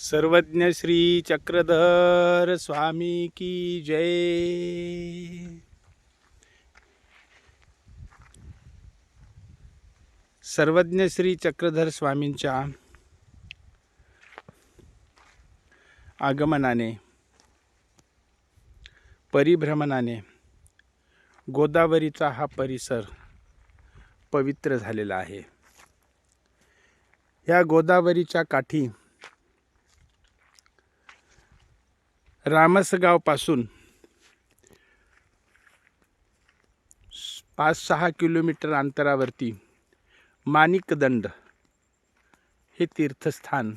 सर्वज्ञ श्री चक्रधर स्वामी की जय। सर्वज्ञ श्री चक्रधर स्वामींच्या आगमनाने परिभ्रमणाने गोदावरीचा हा परिसर पवित्र झालेला आहे. या गोदावरीच्या काठी रामसगावपासून पाच सहा किलोमीटर अंतरावरती माणिकदंड हे तीर्थस्थान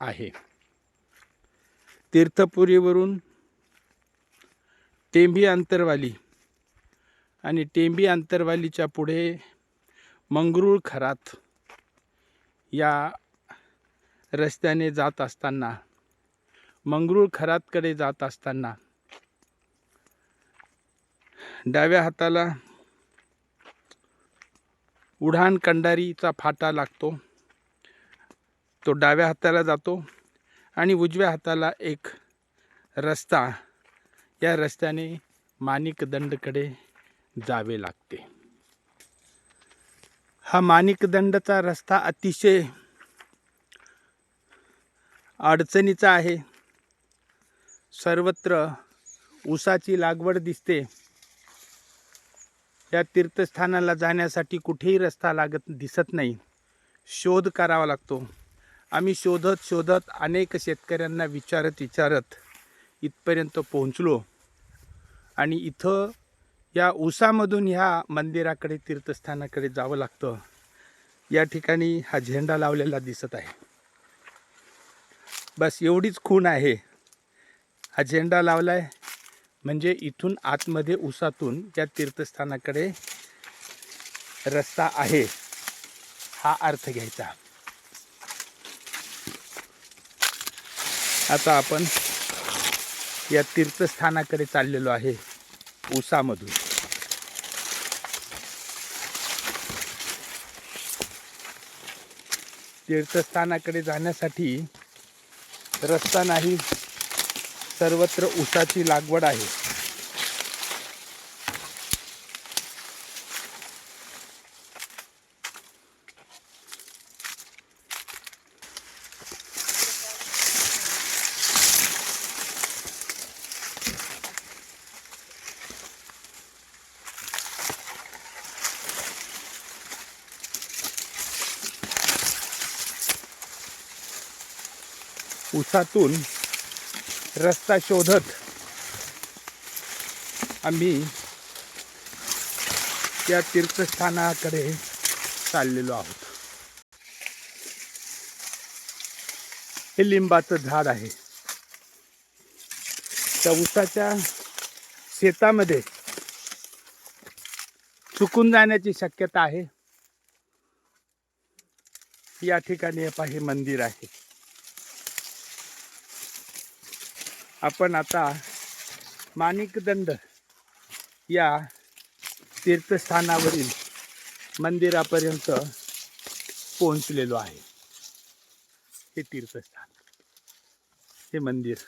आहे. तीर्थपुरीवरून टेंभी अंतरवाली आणि टेंभी अंतरवालीच्या पुढे मंगरूळ खरात या रस्त्याने जात असताना मंगरूळ खरातकडे जात असताना डाव्या हाताला उढाण कंडारीचा फाटा लागतो. तो डाव्या हाताला जातो आणि उजव्या हाताला एक रस्ता. या रस्त्याने माणिकदंडकडे जावे लागते. हा माणिकदंडचा रस्ता अतिशय अडचणीचा आहे. सर्वत्र ऊसाची लागवड दिसते. या तीर्थस्थानाला जाण्यासाठी कुठेही रस्ता लागत दिसत नाही. शोध करावा लागतो. आम्ही शोधत शोधत अनेक शेतकऱ्यांना विचारत विचारत इथपर्यंत पोहोचलो. आणि इथं या ऊसामधून ह्या मंदिराकडे तीर्थस्थानाकडे जावं लागतं. या ठिकाणी हा झेंडा लावलेला दिसत आहे. बस एवढीच खूण आहे. हा झेंडा लावलाय. म्हणजे इथून आतमध्ये उसातून या तीर्थस्थानाकडे रस्ता आहे. हा अर्थ घ्यायचा. आता आपण या तीर्थस्थानाकडे चाललेलो आहे उसामधून. तीर्थस्थानाकडे जाण्यासाठी रस्ता नाही. सर्वत्र ऊसाची लागवड आहे. ऊसातून रस्ता शोधत आम्ही त्या तीर्थस्थानाकडे चाललेलो आहोत. हे लिंबाचं झाड आहे. त्या उसाच्या शेतामध्ये चुकून जाण्याची शक्यता आहे. या ठिकाणी हे हे मंदिर आहे. आपण आता माणिकदंड या तीर्थस्थानावरील मंदिरापर्यंत पोहोचलेलो आहे. हे तीर्थस्थान हे मंदिर.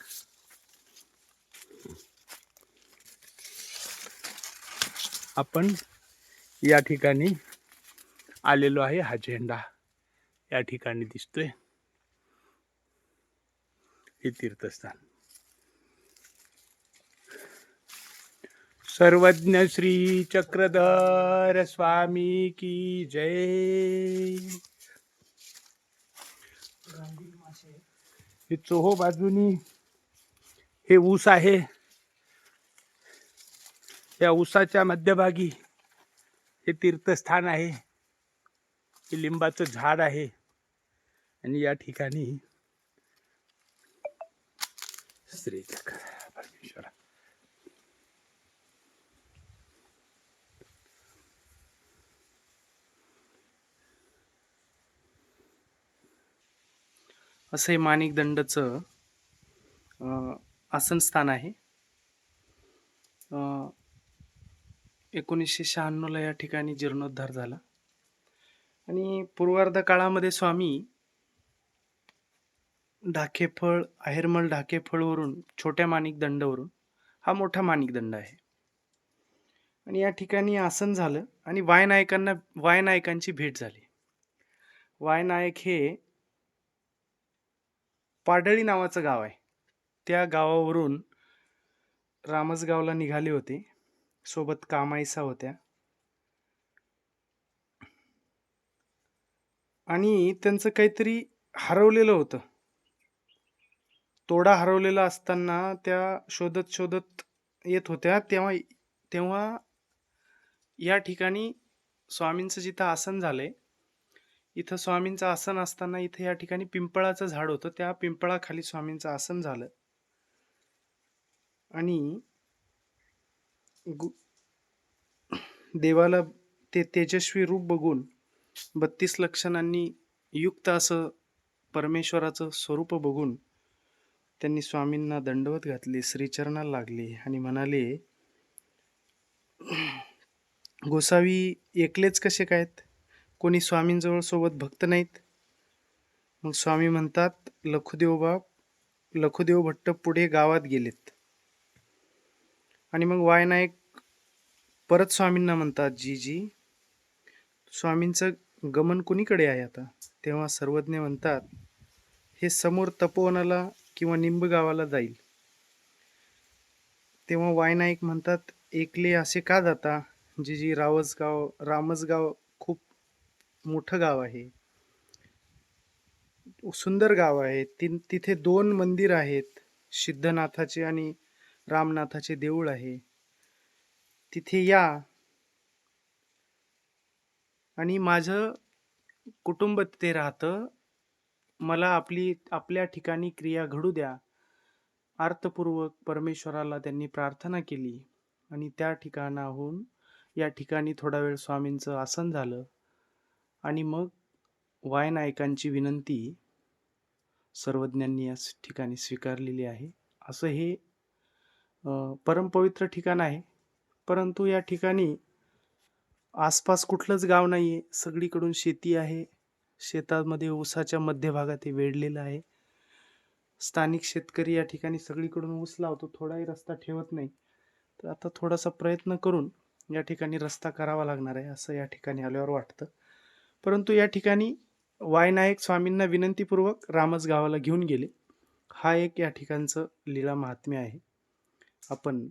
आपण या ठिकाणी आलेलो आहे. हा झेंडा या ठिकाणी दिसतोय. हे तीर्थस्थान. सर्वज्ञ श्री चक्रधर स्वामी की जय। हे चोहो बाजूनी हे ऊस आहे. या ऊसाच्या मध्यभागी हे तीर्थस्थान आहे. हे लिंबाचं झाड आहे. आणि या ठिकाणी श्री चक्र परमेश्वरा असं हे माणिकदंडचं अं, आसनस्थान आहे. एकोणीसशे शहाण्णवला या ठिकाणी जीर्णोद्धार झाला. आणि पूर्वार्ध काळामध्ये स्वामी ढाकेफळ आहेरमल ढाकेफळवरून छोट्या माणिक दंडवरून हा मोठा माणिक दंड आहे. आणि या ठिकाणी आसन झालं आणि वाय नायकांना वाय नायकांची भेट झाली. वाय नायक हे पाडळी नावाचं गाव आहे. त्या गावावरून रामसगावला निघाले होते. सोबत कामायसा होत्या. आणि त्यांचं काहीतरी हरवलेलं होतं. तोडा हरवलेला असताना त्या शोधत शोधत येत होत्या. तेव्हा तेव्हा या ठिकाणी स्वामींचं जिथं आसन झालंय इथं स्वामींचं आसन असताना इथं या ठिकाणी पिंपळाचं झाड होतं. त्या पिंपळाखाली स्वामींचं आसन झालं. आणि गु- देवाला ते तेजस्वी रूप बघून बत्तीस लक्षणांनी युक्त असं परमेश्वराचं स्वरूप बघून त्यांनी स्वामींना दंडवत घातले श्रीचरणाला लागले आणि म्हणाले गोसावी एकलेच कसे कायत कोणी स्वामींजवळ सोबत भक्त नाहीत? मग स्वामी म्हणतात लखुदेव बाप लखुदेव भट्ट पुढे गावात गेलेत. आणि मग वायनायक परत स्वामींना म्हणतात जी जी स्वामींचं गमन कुणीकडे आहे आता? तेव्हा सर्वज्ञ म्हणतात हे समोर तपोवनाला किंवा निंब गावाला जाईल. तेव्हा वायनायक म्हणतात एकले असे का जाता? जी जी रावसगाव रामसगाव खूप मोठं गाव आहे. सुंदर गाव आहे. ति तिथे दोन मंदिर आहेत. सिद्धनाथाचे आणि रामनाथाचे देऊळ आहे. तिथे या. आणि माझं कुटुंब तिथे राहतं. मला आपली आपल्या ठिकाणी क्रिया घडू द्या. अर्थपूर्वक परमेश्वराला त्यांनी प्रार्थना केली. आणि त्या ठिकाणाहून या ठिकाणी थोडा वेळ स्वामींचं आसन झालं. आणि मग वायनायकांची विनंती सर्वज्ञांनी या ठिकाणी स्वीकारलेली आहे. असं हे परमपवित्र ठिकाण आहे. परंतु या ठिकाणी आसपास कुठलंच गाव नाही आहे सगळीकडून शेती आहे. शेतामध्ये ऊसाच्या मध्यभागात हे वेढलेलं आहे. स्थानिक शेतकरी या ठिकाणी सगळीकडून ऊस लावतो. थोडाही रस्ता ठेवत नाही. तर आता थोडासा प्रयत्न करून या ठिकाणी रस्ता करावा लागणार आहे असं या ठिकाणी आल्यावर वाटतं. परंतु या ठिकाणी वायनायक स्वामींना विनंतीपूर्वक रामस गावाला घेऊन गेले. हा एक या ठिकाणचं लीला महात्म्य आहे. आपण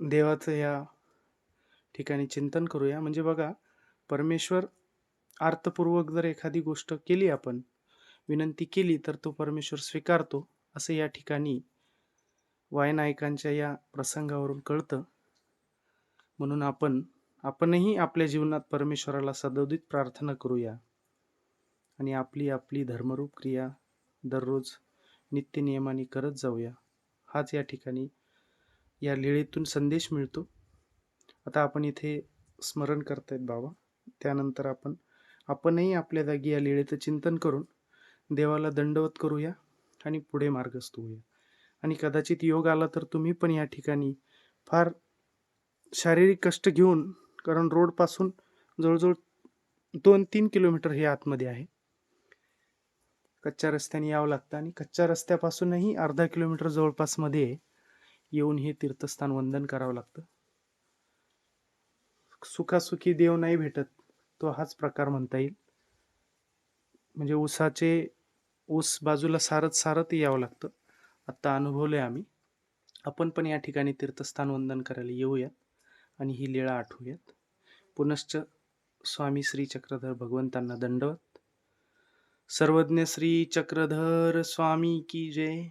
देवाचं या ठिकाणी चिंतन करूया. म्हणजे बघा परमेश्वर अर्थपूर्वक जर एखादी गोष्ट केली आपण विनंती केली तर तो परमेश्वर स्वीकारतो असं या ठिकाणी वायनायकांच्या या प्रसंगावरून कळतं. म्हणून आपण आपणही आपल्या जीवनात परमेश्वराला सदोदित प्रार्थना करूया. आणि आपली आपली धर्मरूप क्रिया दररोज नित्यनियमाने करत जाऊया. हाच या ठिकाणी या लिळीतून संदेश मिळतो. आता आपण इथे स्मरण करतायत बाबा. त्यानंतर आपण आपणही आपल्या जागी या लिळेचं चिंतन करून देवाला दंडवत करूया आणि पुढे मार्गस्थ होऊया. आणि कदाचित योग आला तर तुम्ही पण या ठिकाणी फार शारीरिक कष्ट घेऊन कारण रोडपासून जवळजवळ दोन तीन किलोमीटर हे आतमध्ये आहे. कच्च्या रस्त्याने यावं लागतं आणि कच्च्या रस्त्यापासूनही अर्धा किलोमीटर जवळपासमध्ये येऊन हे तीर्थस्थान वंदन करावं लागतं. सुखासुखी देव नाही भेटत तो हाच प्रकार म्हणता येईल. म्हणजे ऊसाचे ऊस बाजूला सारत सारत यावं लागतं. आत्ता अनुभवलंय आम्ही. आपण पण या ठिकाणी तीर्थस्थान वंदन करायला येऊयात आणि ही लीळा आठवूयात. पुनश्च स्वामी श्री चक्रधर भगवंतांना दंडवत. सर्वज्ञ श्री चक्रधर स्वामी की जय.